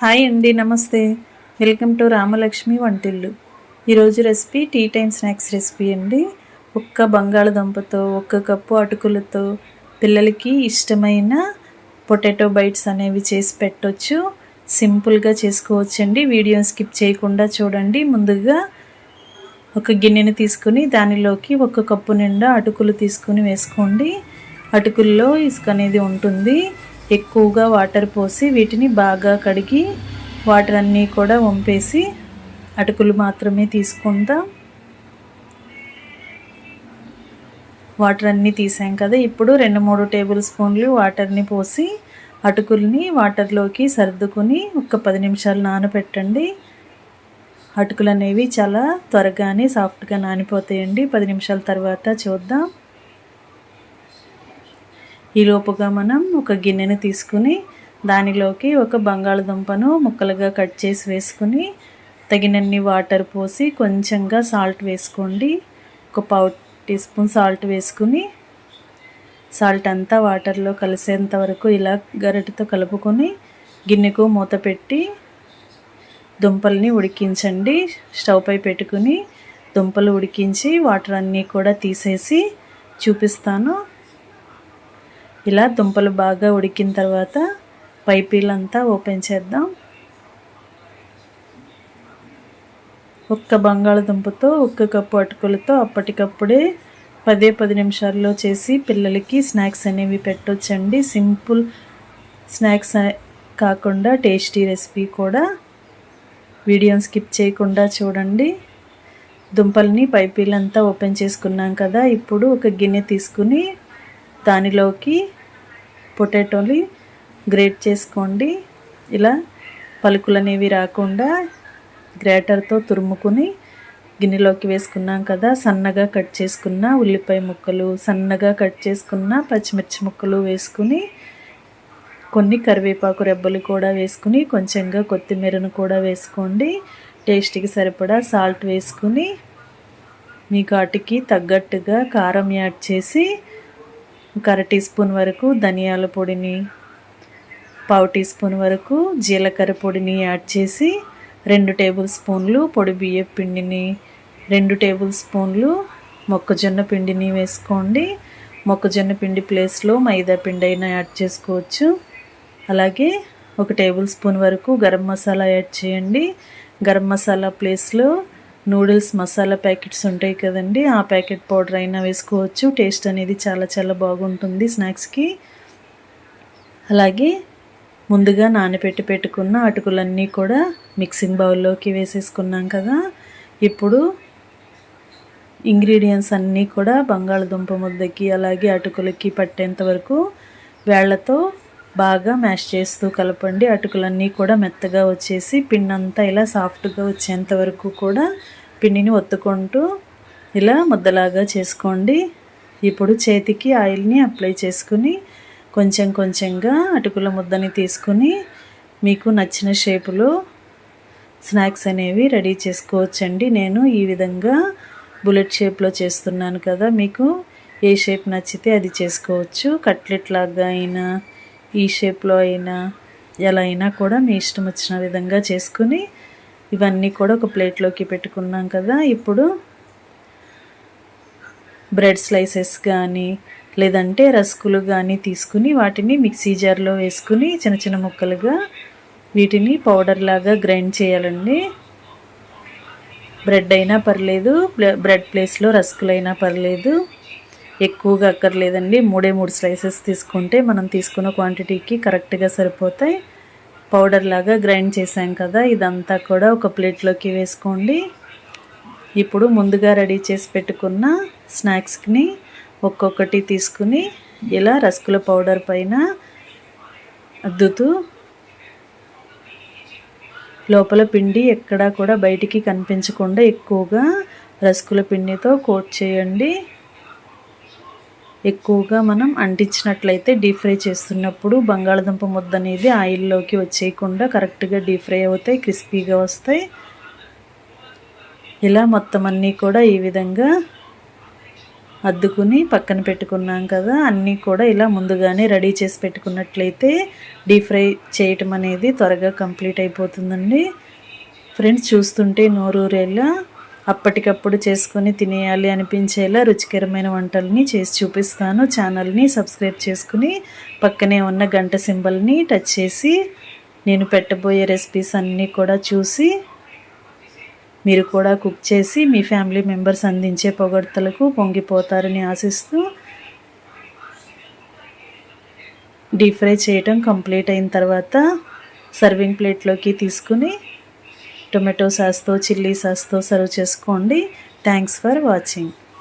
Hi అండి నమస్తే. Welcome to Ramalakshmi వంటిల్లు. ఈరోజు recipe tea time snacks recipe అండి. ఒక్క బంగాళదుంపతో ఒక్క కప్పు అటుకులతో పిల్లలకి ఇష్టమైన పొటాటో బైట్స్ అనేవి చేసి పెట్టవచ్చు సింపుల్గా చేసుకోవచ్చండి. వీడియో స్కిప్ చేయకుండా చూడండి. ముందుగా ఒక గిన్నెని తీసుకుని దానిలోకి ఒక కప్పు నిండా అటుకులు తీసుకుని వేసుకోండి. అటుకుల్లో ఇసుక అనేది ఉంటుంది. ఎక్కువగా వాటర్ పోసి వీటిని బాగా కడిగి వాటర్ అన్నీ కూడా వంపేసి అటుకులు మాత్రమే తీసుకుందాం వాటర్ అన్నీ తీసాం కదా ఇప్పుడు రెండు మూడు టేబుల్ స్పూన్లు వాటర్ని పోసి అటుకుల్ని వాటర్లోకి సర్దుకుని ఒక పది నిమిషాలు నానబెట్టండి అటుకులు అనేవి చాలా త్వరగానే సాఫ్ట్గా నానిపోతాయండి. పది నిమిషాల తర్వాత చూద్దాం. ఈలోపుగా మనం ఒక గిన్నెను తీసుకుని దానిలోకి ఒక బంగాళదుంపను ముక్కలుగా కట్ చేసి వేసుకుని తగినన్ని వాటర్ పోసి కొంచెంగా సాల్ట్ వేసుకోండి. ఒక పావు టీ స్పూన్ సాల్ట్ వేసుకుని సాల్ట్ అంతా వాటర్లో కలిసేంత వరకు ఇలా గరిటతో కలుపుకొని గిన్నెకు మూత పెట్టి దుంపల్ని ఉడికించండి. స్టవ్ పై పెట్టుకుని దుంపలు ఉడికించి వాటర్ అన్నీ కూడా తీసేసి చూపిస్తాను. ఇలా దుంపలు బాగా ఉడికిన తర్వాత పైపీలంతా ఓపెన్ చేద్దాం. ఒక్క బంగాళదుంపతో ఒక్క కప్పు అటుకులతో అప్పటికప్పుడే పదే పది నిమిషాల్లో చేసి పిల్లలకి స్నాక్స్ అనేవి పెట్టొచ్చండి. సింపుల్ స్నాక్స్ కాకుండా టేస్టీ రెసిపీ కూడా. వీడియోని స్కిప్ చేయకుండా చూడండి. దుంపల్ని పైపీలంతా ఓపెన్ చేసుకున్నాం కదా ఇప్పుడు ఒక గిన్నె తీసుకుని దానిలోకి పొటాటోని గ్రేట్ చేసుకోండి. ఇలా పలుకులు అనేవి రాకుండా గ్రేటర్తో తురుముకుని గిన్నెలోకి వేసుకున్నాం కదా సన్నగా కట్ చేసుకున్న ఉల్లిపాయ ముక్కలు సన్నగా కట్ చేసుకున్న పచ్చిమిర్చి ముక్కలు వేసుకుని కొన్ని కరివేపాకు రెబ్బలు కూడా వేసుకుని కొంచెంగా కొత్తిమీరను కూడా వేసుకోండి. టేస్ట్కి సరిపడా సాల్ట్ వేసుకుని మీ ఘాటుకి తగ్గట్టుగా కారం యాడ్ చేసి ఒక అర టీ స్పూన్ వరకు ధనియాల పొడిని పావు టీ స్పూన్ వరకు జీలకర్ర పొడిని యాడ్ చేసి రెండు టేబుల్ స్పూన్లు పొడి బియ్య పిండిని రెండు టేబుల్ స్పూన్లు మొక్కజొన్న పిండిని వేసుకోండి. మొక్కజొన్న పిండి ప్లేస్లో మైదా పిండి అయినా యాడ్ చేసుకోవచ్చు. అలాగే ఒక టేబుల్ స్పూన్ వరకు గరం మసాలా యాడ్ చేయండి. గరం మసాలా ప్లేస్లో నూడిల్స్ మసాలా ప్యాకెట్స్ ఉంటాయి కదండి. ఆ ప్యాకెట్ పౌడర్ అయినా వేసుకోవచ్చు. టేస్ట్ అనేది చాలా చాలా బాగుంటుంది స్నాక్స్కి. అలాగే ముందుగా నానబెట్టి పెట్టుకున్న అటుకులన్నీ కూడా మిక్సింగ్ బౌల్లోకి వేసేసుకున్నాం కదా. ఇప్పుడు ఇంగ్రీడియంట్స్ అన్నీ కూడా బంగాళదుంప ముద్దకి అలాగే అటుకులకి పట్టేంత వరకు వేళ్ళతో బాగా మ్యాష్ చేస్తూ కలపండి. అటుకులన్నీ కూడా మెత్తగా వచ్చేసి పిండి అంతా ఇలా సాఫ్ట్గా వచ్చేంత వరకు కూడా పిండిని ఒత్తుకుంటూ ఇలా ముద్దలాగా చేసుకోండి. ఇప్పుడు చేతికి ఆయిల్ని అప్లై చేసుకుని కొంచెం కొంచెంగా అటుకుల ముద్దని తీసుకుని మీకు నచ్చిన షేపులో స్నాక్స్ అనేవి రెడీ చేసుకోవచ్చండి. నేను ఈ విధంగా బుల్లెట్ షేప్లో చేస్తున్నాను కదా మీకు ఏ షేప్ నచ్చితే అది చేసుకోవచ్చు. కట్లెట్ లాగా అయినా ఈ షేప్లో అయినా ఎలా అయినా కూడా మీ ఇష్టం వచ్చిన విధంగా చేసుకుని ఇవన్నీ కూడా ఒక ప్లేట్లోకి పెట్టుకున్నాం కదా. ఇప్పుడు బ్రెడ్ స్లైసెస్ కానీ లేదంటే రస్కులు కానీ తీసుకుని వాటిని మిక్సీ జార్లో వేసుకుని చిన్న చిన్న ముక్కలుగా వీటిని పౌడర్ లాగా గ్రైండ్ చేయాలండి. బ్రెడ్ అయినా పర్లేదు బ్రెడ్ ప్లేస్లో రస్కులు అయినా పర్లేదు. ఎక్కువగా అక్కర్లేదండి. మూడే మూడు స్లైసెస్ తీసుకుంటే మనం తీసుకున్న క్వాంటిటీకి కరెక్ట్గా సరిపోతాయి. పౌడర్ లాగా గ్రైండ్ చేసాం కదా ఇదంతా కూడా ఒక ప్లేట్లోకి వేసుకోండి. ఇప్పుడు ముందుగా రెడీ చేసి పెట్టుకున్న స్నాక్స్ని ఒక్కొక్కటి తీసుకుని ఇలా రస్కుల పౌడర్ పైన అద్దుతూ లోపల పిండి ఎక్కడా కూడా బయటికి కనిపించకుండా ఎక్కువగా రస్కుల పిండితో కోట్ చేయండి. ఎక్కువగా మనం అంటించినట్లయితే డీప్ ఫ్రై చేస్తున్నప్పుడు బంగాళదుంప ముద్ద అనేది ఆయిల్లోకి వచ్చేయకుండా కరెక్ట్గా డీప్ ఫ్రై అవుతాయి క్రిస్పీగా వస్తాయి. ఇలా మొత్తం అన్నీ కూడా ఈ విధంగా అద్దుకుని పక్కన పెట్టుకున్నాం కదా అన్నీ కూడా ఇలా ముందుగానే రెడీ చేసి పెట్టుకున్నట్లయితే డీప్ ఫ్రై చేయటం అనేది త్వరగా కంప్లీట్ అయిపోతుందండి. ఫ్రెండ్స్ చూస్తుంటే నోరూరేలా అప్పటికప్పుడు చేసుకొని తినేయాలి అనిపించేలా రుచికరమైన వంటల్ని చేసి చూపిస్తాను. ఛానల్ని సబ్స్క్రైబ్ చేసుకుని పక్కనే ఉన్న గంట సింబల్ని టచ్ చేసి నేను పెట్టబోయే రెసిపీస్ అన్నీ కూడా చూసి మీరు కూడా కుక్ చేసి మీ ఫ్యామిలీ మెంబర్స్ అందించే పొగడ్తలకు పొంగిపోతారని ఆశిస్తూ డీప్ ఫ్రై చేయటం కంప్లీట్ అయిన తర్వాత సర్వింగ్ ప్లేట్లోకి తీసుకుని టొమాటో సాస్తో చిల్లీ సాస్తో సర్వ్ చేసుకోండి. Thanks for watching